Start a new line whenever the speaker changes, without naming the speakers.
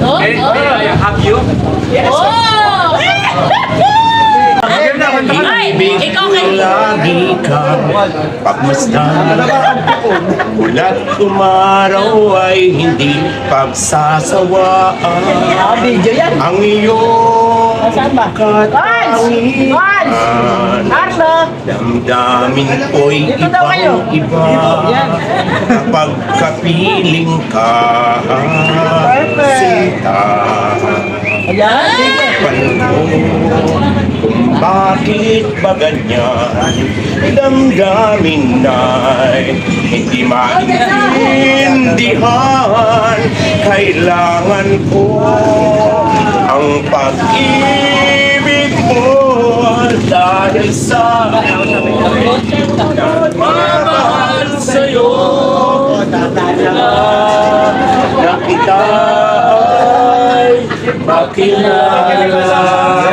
Oh,
May,
oh.
may I have you?
Oh! Ay, ikaw kay...
Lagi ka. Pagmasdan Ulat umaraw ay hindi pagsasawaan.
Ah.
Ang iyong katangian! Damdamin ko'y ibang iba. Kapag kapiling ka
Ayan, sige.
bakit ba ganyan damdamin na'y hindi maintindihan kailangan ko ang pag-ibig mo dahil sa Mamahal sa'yo na kita Akilah.